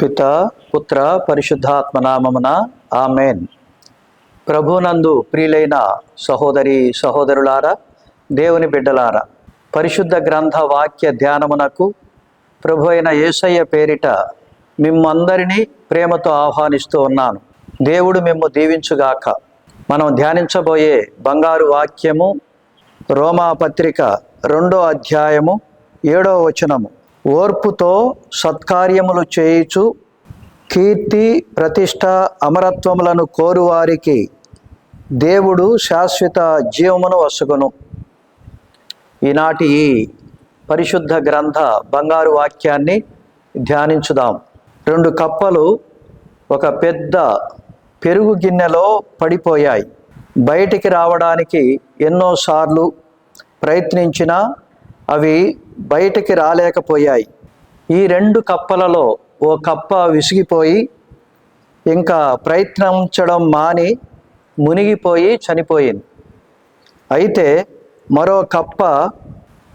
పిత పుత్ర పరిశుద్ధాత్మ నామమున ఆమెన్. ప్రభునందు ప్రియులైన సహోదరి సహోదరులారా దేవుని బిడ్డలారా పరిశుద్ధ గ్రంథ వాక్య ధ్యానమునకు ప్రభు అయిన యేసయ్య పేరిట మిమ్మందరినీ ప్రేమతో ఆహ్వానిస్తూ ఉన్నాను. దేవుడు మిమ్ము దీవించుగాక. మనం ధ్యానించబోయే బంగారు వాక్యము రోమా పత్రిక రెండో అధ్యాయము ఏడో వచనము. ఓర్పుతో సత్కార్యములు చేయుచు కీర్తి ప్రతిష్ట అమరత్వములను కోరువారికి దేవుడు శాశ్వత జీవమును వసుగును. ఈనాటి ఈ పరిశుద్ధ గ్రంథ బంగారు వాక్యాన్ని ధ్యానించుదాం. రెండు కప్పలు ఒక పెద్ద పెరుగు గిన్నెలో పడిపోయాయి. బయటికి రావడానికి ఎన్నోసార్లు ప్రయత్నించినా అవి బయటికి రాలేకపోయాయి. ఈ రెండు కప్పలలో ఓ కప్ప విసిగిపోయి ఇంకా ప్రయత్నించడం మాని మునిగిపోయి చనిపోయింది. అయితే మరో కప్ప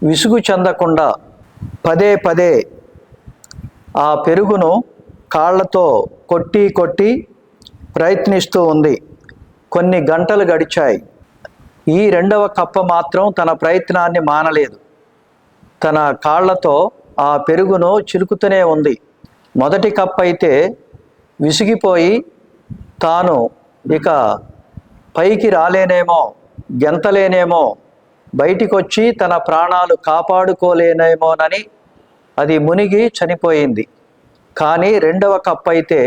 విసుగు చెందకుండా పదే పదే ఆ పెరుగును కాళ్ళతో కొట్టి కొట్టి ప్రయత్నిస్తూ ఉంది. కొన్ని గంటలు గడిచాయి. ఈ రెండవ కప్ప మాత్రం తన ప్రయత్నాన్ని మానలేదు. తన కాళ్ళతో ఆ పెరుగును చిలుకుతూనే ఉంది. మొదటి కప్ అయితే విసిగిపోయి తాను ఇక పైకి రాలేనేమో గెంతలేనేమో బయటికొచ్చి తన ప్రాణాలు కాపాడుకోలేనేమోనని అది మునిగి చనిపోయింది. కానీ రెండవ కప్ అయితే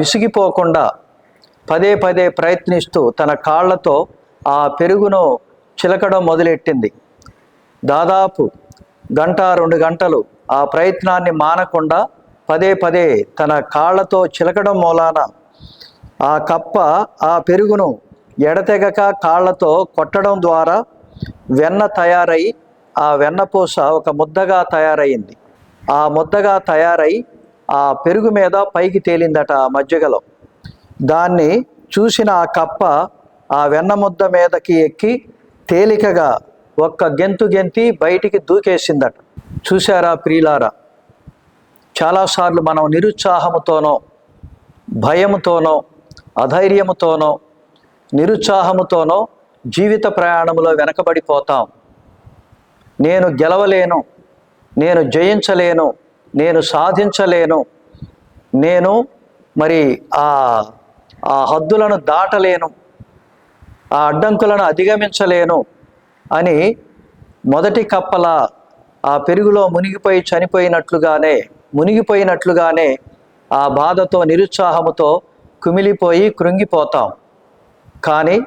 విసిగిపోకుండా పదే పదే ప్రయత్నిస్తూ తన కాళ్ళతో ఆ పెరుగును చిలకడం మొదలెట్టింది. దాదాపు గంట రెండు గంటలు ఆ ప్రయత్నాన్ని మానకుండా పదే పదే తన కాళ్ళతో చిలకడం మూలాన ఆ కప్ప ఆ పెరుగును ఎడతెగక కాళ్ళతో కొట్టడం ద్వారా వెన్న తయారై ఆ వెన్నపూస ఒక ముద్దగా తయారైంది. ఆ ముద్దగా తయారై ఆ పెరుగు మీద పైకి తేలిందట ఆ మజ్జిగలో. దాన్ని చూసిన ఆ కప్ప ఆ వెన్న ముద్ద మీదకి ఎక్కి తేలికగా ఒక్క గెంతు గెంతి బయటికి దూకేసిందట. చూశారా ప్రియులారా? చాలాసార్లు మనం నిరుత్సాహముతోనో భయముతోనో అధైర్యముతోనో నిరుత్సాహముతోనో జీవిత ప్రయాణంలో వెనకబడిపోతాం. నేను గెలవలేను నేను జయించలేను నేను సాధించలేను నేను మరి ఆ ఆ హద్దులను దాటలేను ఆ అడ్డంకులను అధిగమించలేను అని మొదటి కప్పల ఆ పెరుగులో మునిగిపోయి చనిపోయినట్లుగానే మునిగిపోయినట్లుగానే ఆ బాధతో నిరుత్సాహముతో కుమిలిపోయి కృంగిపోతాం. కానీ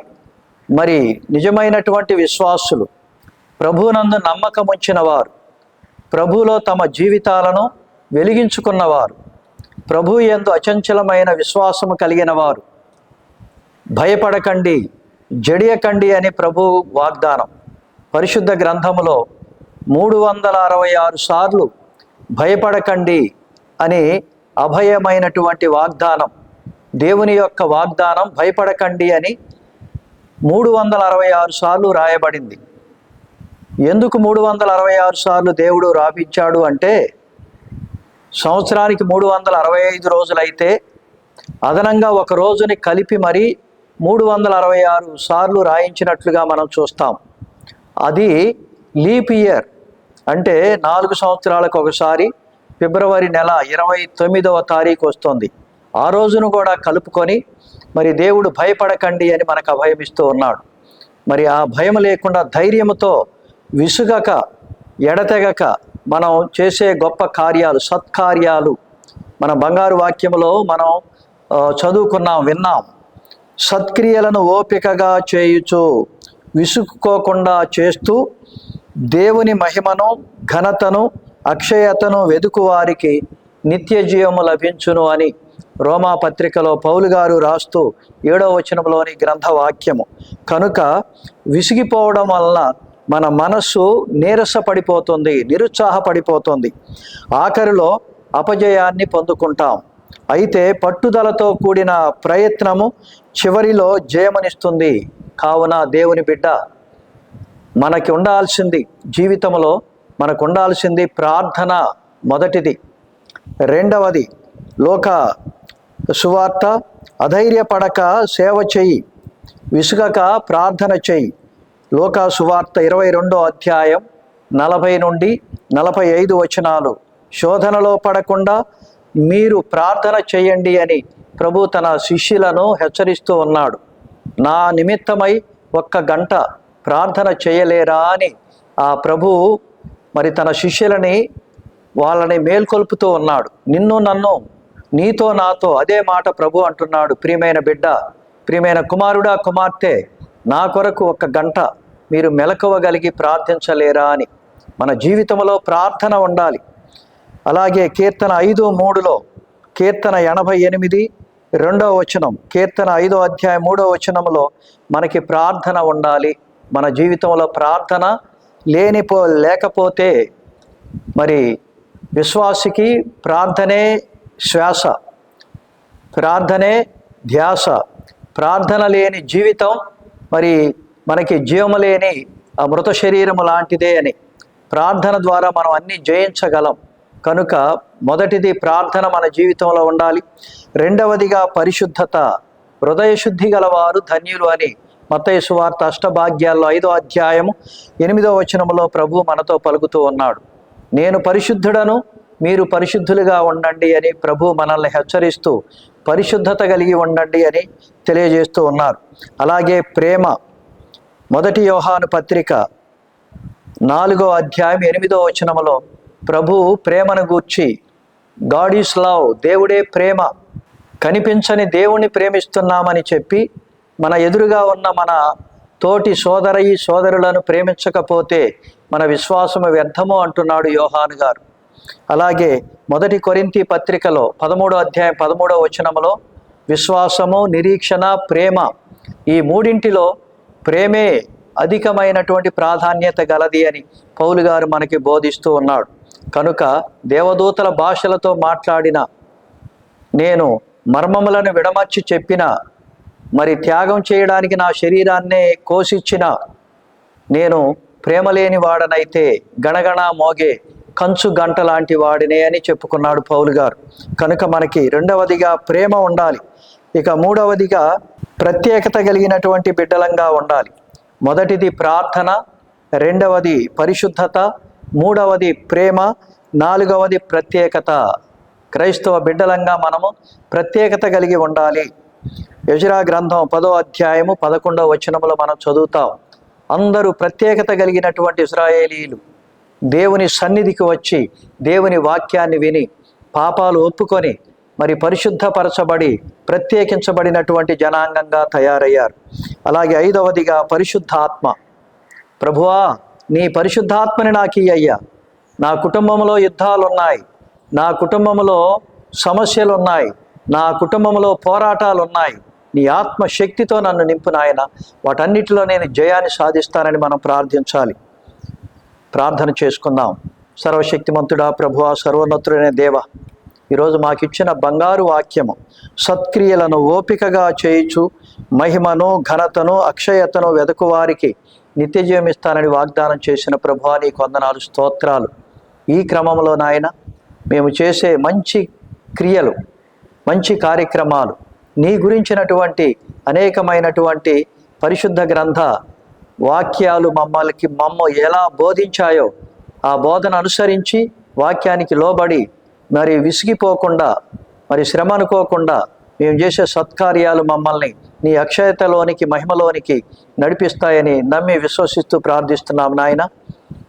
మరి నిజమైనటువంటి విశ్వాసులు ప్రభునందు నమ్మకముంచిన వారు ప్రభులో తమ జీవితాలను వెలిగించుకున్నవారు ప్రభు ఎందు అచంచలమైన విశ్వాసము కలిగిన వారు భయపడకండి జడియకండి అని ప్రభు వాగ్దానం. పరిశుద్ధ గ్రంథములో మూడు వందల అరవై ఆరు సార్లు భయపడకండి అని అభయమైనటువంటి వాగ్దానం. దేవుని యొక్క వాగ్దానం భయపడకండి అని మూడు వందల అరవై ఆరు సార్లు రాయబడింది. ఎందుకు మూడు వందల అరవై ఆరు సార్లు దేవుడు రాపించాడు అంటే సంవత్సరానికి మూడు వందల అరవై ఐదు రోజులైతే అదనంగా ఒక రోజుని కలిపి మరి మూడు వందల అరవై ఆరు సార్లు రాయించినట్లుగా మనం చూస్తాం. అది లీప్ ఇయర్ అంటే నాలుగు సంవత్సరాలకు ఒకసారి ఫిబ్రవరి నెల ఇరవై తొమ్మిదవ తారీఖు వస్తుంది. ఆ రోజును కూడా కలుపుకొని మరి దేవుడు భయపడకండి అని మనకు అభయం ఇస్తూ ఉన్నాడు. మరి ఆ భయం లేకుండా ధైర్యముతో విసుగక ఎడతెగక మనం చేసే గొప్ప కార్యాలు సత్కార్యాలు మన బంగారు వాక్యంలో మనం చదువుకున్నాం విన్నాం. సత్క్రియలను ఓపికగా చేయుచు విసుక్కోకుండా చేస్తూ దేవుని మహిమను ఘనతను అక్షయతను వెదుకు వారికి నిత్య జీవము లభించును అని రోమా పత్రికలో పౌలు గారు రాస్తూ ఏడో వచనంలోని గ్రంథ వాక్యము కనుక విసిగిపోవడం వలన మన మనస్సు నీరసపడిపోతుంది నిరుత్సాహపడిపోతుంది. ఆఖరిలో అపజయాన్ని పొందుకుంటాం. అయితే పట్టుదలతో కూడిన ప్రయత్నము చివరిలో జయమనిస్తుంది. కావున దేవుని బిడ్డ మనకి ఉండాల్సింది జీవితంలో మనకు ఉండాల్సింది ప్రార్థన మొదటిది. రెండవది లోక సువార్త అధైర్యపడక సేవ చెయ్యి విసుగక ప్రార్థన చెయ్యి లోకా సువార్త ఇరవై రెండో అధ్యాయం నలభై నుండి నలభై ఐదు వచనాలు. శోధనలో పడకుండా మీరు ప్రార్థన చేయండి అని ప్రభు తన శిష్యులను హెచ్చరిస్తూ ఉన్నాడు. నా నిమిత్తమై ఒక్క గంట ప్రార్థన చేయలేరా అని ఆ ప్రభు మరి తన శిష్యులని వాళ్ళని మేల్కొల్పుతూ ఉన్నాడు. నిన్ను నన్ను నీతో నాతో అదే మాట ప్రభు అంటున్నాడు. ప్రియమైన బిడ్డ ప్రియమైన కుమారుడా కుమార్తె నా కొరకు ఒక గంట మీరు మెలకువగలిగి ప్రార్థించలేరా అని. మన జీవితంలో ప్రార్థన ఉండాలి. అలాగే కీర్తన ఐదు మూడులో కీర్తన ఎనభై ఎనిమిది రెండవ వచనం కీర్తన ఐదో అధ్యాయం మూడో వచనంలో మనకి ప్రార్థన ఉండాలి. మన జీవితంలో ప్రార్థన లేనిపో లేకపోతే మరి విశ్వాసికి ప్రార్థనే శ్వాస ప్రార్థనే ధ్యాస. ప్రార్థన లేని జీవితం మరి మనకి జీవము లేని ఆ మృత శరీరము లాంటిదే అని. ప్రార్థన ద్వారా మనం అన్ని జయించగలం. కనుక మొదటిది ప్రార్థన మన జీవితంలో ఉండాలి. రెండవదిగా పరిశుద్ధత. హృదయశుద్ధి గలవారు ధన్యులు అని మతయసు వార్త అష్టభాగ్యాల్లో ఐదో అధ్యాయము ఎనిమిదో వచనములో ప్రభు మనతో పలుకుతూ ఉన్నాడు. నేను పరిశుద్ధుడను మీరు పరిశుద్ధులుగా ఉండండి అని ప్రభు మనల్ని హెచ్చరిస్తూ పరిశుద్ధత కలిగి ఉండండి అని తెలియజేస్తూ ఉన్నారు. అలాగే ప్రేమ. మొదటి యోహాను పత్రిక నాలుగో అధ్యాయం ఎనిమిదో వచనములో ప్రభు ప్రేమను గూర్చి గాడ్ ఈస్ లవ్ దేవుడే ప్రేమ కనిపించని దేవుణ్ణి ప్రేమిస్తున్నామని చెప్పి మన ఎదురుగా ఉన్న మన తోటి సోదరయి సోదరులను ప్రేమించకపోతే మన విశ్వాసము వ్యర్థము అంటున్నాడు యోహాను గారు. అలాగే మొదటి కొరింతి పత్రికలో పదమూడో అధ్యాయం పదమూడో వచనములో విశ్వాసము నిరీక్షణ ప్రేమ ఈ మూడింటిలో ప్రేమే అధికమైనటువంటి ప్రాధాన్యత గలది అని పౌలు గారు మనకి బోధిస్తూ ఉన్నాడు. కనుక దేవదూతల భాషలతో మాట్లాడిన నేను మర్మములను విడమర్చి చెప్పిన మరి త్యాగం చేయడానికి నా శరీరాన్నే కోసిచ్చిన నేను ప్రేమ లేని వాడనైతే గణగణ మోగే కంచు గంట లాంటి వాడినే అని చెప్పుకున్నాడు పౌలు గారు. కనుక మనకి రెండవదిగా ప్రేమ ఉండాలి. ఇక మూడవదిగా ప్రత్యేకత కలిగినటువంటి బిడ్డలంగా ఉండాలి. మొదటిది ప్రార్థన రెండవది పరిశుద్ధత మూడవది ప్రేమ నాలుగవది ప్రత్యేకత. క్రైస్తవ బిడ్డలంగా మనము ప్రత్యేకత కలిగి ఉండాలి. యజురా గ్రంథం పదో అధ్యాయము పదకొండవ వచనములో మనం చదువుతాం. అందరూ ప్రత్యేకత కలిగినటువంటి ఇస్రాయేలీలు దేవుని సన్నిధికి వచ్చి దేవుని వాక్యాన్ని విని పాపాలు ఒప్పుకొని మరి పరిశుద్ధపరచబడి ప్రత్యేకించబడినటువంటి జనాంగంగా తయారయ్యారు. అలాగే ఐదవదిగా పరిశుద్ధాత్మ. ప్రభువా నీ పరిశుద్ధాత్మని నాకు అయ్యా. నా కుటుంబంలో యుద్ధాలు ఉన్నాయి నా కుటుంబంలో సమస్యలు ఉన్నాయి నా కుటుంబంలో పోరాటాలు ఉన్నాయి నీ ఆత్మ శక్తితో నన్ను నింపు నాయన. వాటన్నిటిలో నేను జయాన్ని సాధిస్తానని మనం ప్రార్థించాలి. ప్రార్థన చేసుకుందాం. సర్వశక్తిమంతుడా ప్రభువా సర్వోన్నతుడైన దేవ ఈరోజు మాకిచ్చిన బంగారు వాక్యము సత్క్రియలను ఓపికగా చేయుచు మహిమను ఘనతను అక్షయతను వెదకువారికి నిత్యజీవం ఇస్తానని వాగ్దానం చేసిన ప్రభా నీ కొందనాలు స్తోత్రాలు. ఈ క్రమంలో నాయన మేము చేసే మంచి క్రియలు మంచి కార్యక్రమాలు నీ గురించినటువంటి అనేకమైనటువంటి పరిశుద్ధ గ్రంథ వాక్యాలు మమ్మల్కి మమ్మ ఎలా బోధించాయో ఆ బోధన అనుసరించి వాక్యానికి లోబడి మరి విసిగిపోకుండా మరి శ్రమ అనుకోకుండా మేము చేసే సత్కార్యాలు మమ్మల్ని నీ అక్షయతలోనికి మహిమలోనికి నడిపిస్తాయని నమ్మి విశ్వసిస్తూ ప్రార్థిస్తున్నాం నాయన.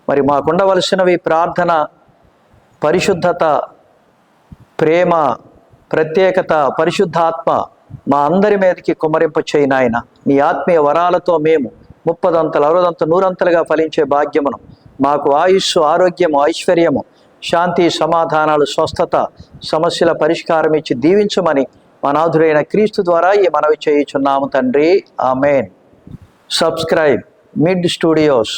మరి మాకుండవలసినవి ప్రార్థన పరిశుద్ధత ప్రేమ ప్రత్యేకత పరిశుద్ధాత్మ మా అందరి మీదకి కుమ్మరింప చేయి నాయన. నీ ఆత్మీయ వరాలతో మేము ముప్పదంతలు అరవదంత నూరంతలుగా ఫలించే భాగ్యమును మాకు ఆయుస్సు ఆరోగ్యము ఐశ్వర్యము శాంతి సమాధానాలు స్వస్థత సమస్యల పరిష్కారం ఇచ్చి దీవించమని మా క్రీస్తు ద్వారా ఈ మనవి చేయుచున్నాము తండ్రి. ఆమెన్. Subscribe Mid Studios.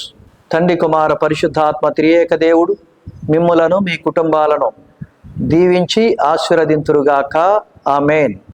తండ్రి కుమార పరిశుద్ధాత్మ త్రియేక దేవుడు మిమ్ములను మీ కుటుంబాలను దీవించి ఆశీర్వదింతురుగాక. ఆమెన్.